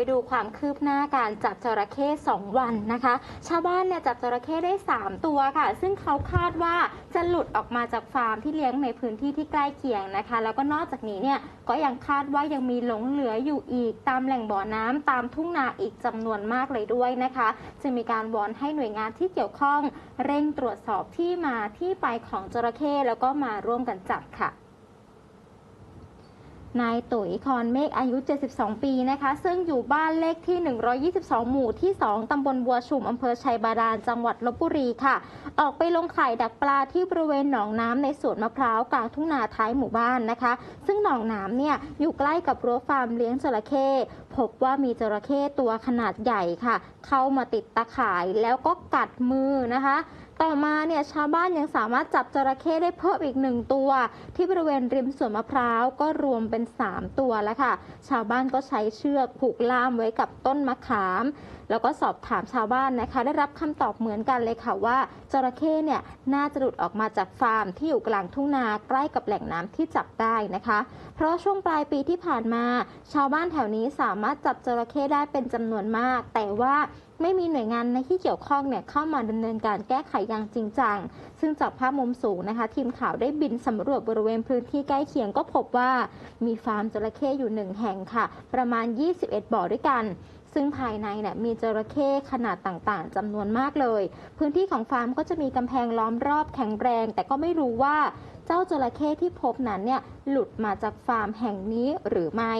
ไปดูความคืบหน้าการจับจระเข้2 วันนะคะ ชาวบ้านเนี่ยจับจระเข้ได้ 3 ตัวค่ะ ซึ่งเขาคาดว่าจะหลุดออกมาจากฟาร์มที่เลี้ยงในพื้นที่ที่ใกล้เคียงนะคะ แล้วก็นอกจากนี้เนี่ยก็ยังคาดว่ายังมีหลงเหลืออยู่อีก ตามแหล่งบ่อน้ำตามทุ่งนาอีกจำนวนมากเลยด้วยนะคะจึงมีการวอนให้หน่วยงานที่เกี่ยวข้อง เร่งตรวจสอบที่มาที่ไปของจระเข้แล้วก็มาร่วมกันจับค่ะ นายตุ๋ยคอนเมฆอายุ 72 ปีนะคะ ซึ่งอยู่บ้านเลขที่ 122 หมู่ที่ 2 ตำบลบัวชุม อำเภอชัยบาดาล จังหวัดลบบุรีค่ะ ออกไปลงไข่ดักปลาที่บริเวณหนองน้ำในสวนมะพร้าวกลางทุ่งนาท้ายหมู่บ้านนะคะ ซึ่งหนองน้ำเนี่ยอยู่ใกล้กับรั้วฟาร์มเลี้ยงจระเข้พบว่ามีจระเข้ตัวขนาดใหญ่ค่ะ เข้ามาติดตะข่ายแล้วก็กัดมือนะคะ ต่อมาเนี่ยชาวบ้านยังสามารถจับจระเข้ได้เพิ่มอีกหนึ่งตัว ที่บริเวณริมสวนมะพร้าวก็รวมเป็น 3 ตัวแล้วค่ะ ชาวบ้านก็ใช้เชือกผูกล่ามไว้กับต้นมะขาม แล้วก็สอบถามชาวบ้านนะคะ ได้รับคำตอบเหมือนกันเลยค่ะว่าจระเข้เนี่ยน่าจะหลุดออกมาจากฟาร์มที่อยู่กลางทุ่งนาใกล้กับแหล่งน้ำที่จับได้นะคะ เพราะช่วงปลายปีที่ผ่านมา ชาวบ้านแถวนี้สามารถจับจระเข้ได้เป็นจำนวนมาก แต่ว่า ไม่มีหน่วยงานในที่เกี่ยวข้องเนี่ยเข้ามาดำเนินการแก้ไขอย่างจริงจัง ซึ่งจากภาพมุมสูงนะคะ ทีมข่าวได้บินสำรวจบริเวณพื้นที่ใกล้เคียงก็พบว่ามีฟาร์มจระเข้อยู่หนึ่งแห่งค่ะ ประมาณ 21 บ่อด้วยกันซึ่งภายในเนี่ยมีจระเข้ขนาดต่างๆจำนวนมากเลย พื้นที่ของฟาร์มก็จะมีกำแพงล้อมรอบแข็งแรง แต่ก็ไม่รู้ว่า เจ้าจระเข้ที่พบนั้นเนี่ยหลุดมาจากฟาร์มแห่งนี้หรือไม่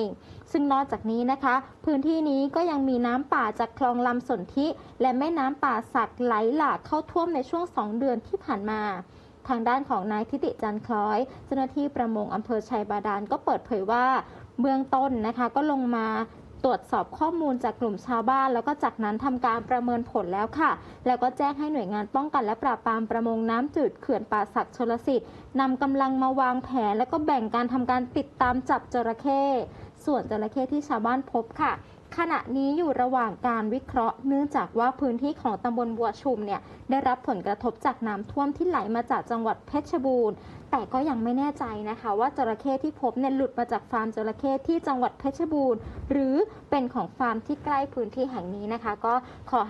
ซึ่งนอกจากนี้นะคะ พื้นที่นี้ก็ยังมีน้ำป่าจากคลองลำสนธิและแม่น้ำป่าสักไหลหลากเข้าท่วมในช่วง2เดือนที่ผ่านมาทางด้านของนายทิติจันคล้อย เจ้าหน้าที่ประมงอำเภอชัยบาดาลก็เปิดเผยว่า เบื้องต้นนะคะก็ลงมา ตรวจสอบข้อมูลจากกลุ่มชาวบ้าน แล้วก็จากนั้นทำการประเมินผลแล้วค่ะ แล้วก็แจ้งให้หน่วยงานป้องกันและปราบปรามประมงน้ำจืดเขื่อนป่าสักชลสิทธิ์นำกำลังมาวางแผน แล้วก็แบ่งการทำการติดตามจับจระเข้ส่วนจระเข้ที่ชาวบ้านพบค่ะ ขณะนี้อยู่ระหว่างการวิเคราะห์ เนื่องจากว่าพื้นที่ของตำบลบัวชุมเนี่ยได้รับผลกระทบจากน้ำท่วมที่ไหลมาจากจังหวัดเพชรบูรณ์ แต่ก็ยังไม่แน่ใจนะคะ ว่าจระเข้ที่พบเนี่ยหลุดมาจากฟาร์มจระเข้ที่จังหวัดเพชรบูรณ์ หรือเป็นของฟาร์มที่ใกล้พื้นที่แห่งนี้นะคะ ก็ขอ